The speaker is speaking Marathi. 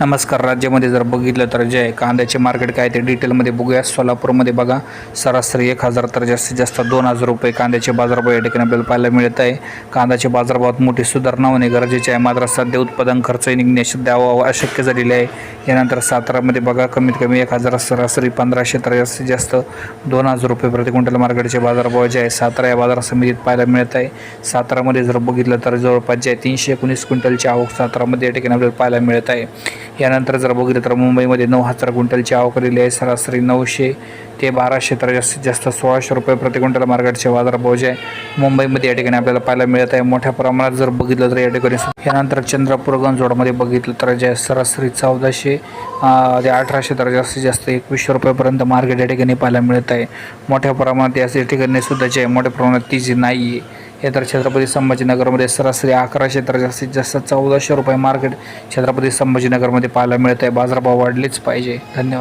नमस्कार. राज्यामध्ये जर बघितलं तर जे आहे कांद्याचे मार्केट काय ते डिटेलमध्ये बघूया. सोलापूरमध्ये बघा सरासरी एक हजार तर जास्तीत जास्त दोन हजार रुपये कांद्याचे बाजारभाव या ठिकाणी आपल्याला पाहायला मिळत आहे. कांद्याच्या बाजारभावात मोठी सुधारणा होणे गरजेचे आहे. मात्र सध्या उत्पादन खर्च निघण्यास द्यावा अशक्य झालेले आहे. यानंतर सातारामध्ये बघा कमीत कमी एक हजार सरासरी पंधराशे तर जास्तीत जास्त दोन हजार रुपये प्रति क्विंटल मार्केटचे बाजारभाव जे आहे सातारा या बाजार समितीत पाहायला मिळत आहे. सातारामध्ये जर बघितलं तर जवळपास जे आहे तीनशे एकोणीस क्विंटलची आवक सातारामध्ये या ठिकाणी आपल्याला पाहायला मिळत आहे. यानंतर जर बघितलं तर मुंबईमध्ये नऊ हजार क्विंटलची आवक दिली आहे. सरासरी नऊशे ते बाराशे तर जास्तीत जास्त सोळाशे रुपये प्रति क्विंटल मार्केटचे बाजारभाव जे आहे. मुंबईमध्ये या ठिकाणी आपल्याला पाहायला मिळत आहे. मोठ्या प्रमाणात जर बघितलं तर या ठिकाणी यानंतर चंद्रपूर गंजोडमध्ये बघितलं तर जे सरासरी चौदाशे ते अठराशे तर जास्तीत जास्त एकवीसशे रुपयापर्यंत मार्केट या ठिकाणी पाहायला मिळत आहे. मोठ्या प्रमाणात या ठिकाणी सुद्धा जे आहे मोठ्या प्रमाणात ती जी नाही आहे हे तर छत्रपती संभाजीनगरमध्ये सरासरी अकराशे तर जास्तीत जास्त चौदाशे रुपये मार्केट छत्रपती संभाजीनगरमध्ये पाहायला मिळत आहे बाजारभाव वाढलेच पाहिजे. धन्यवाद.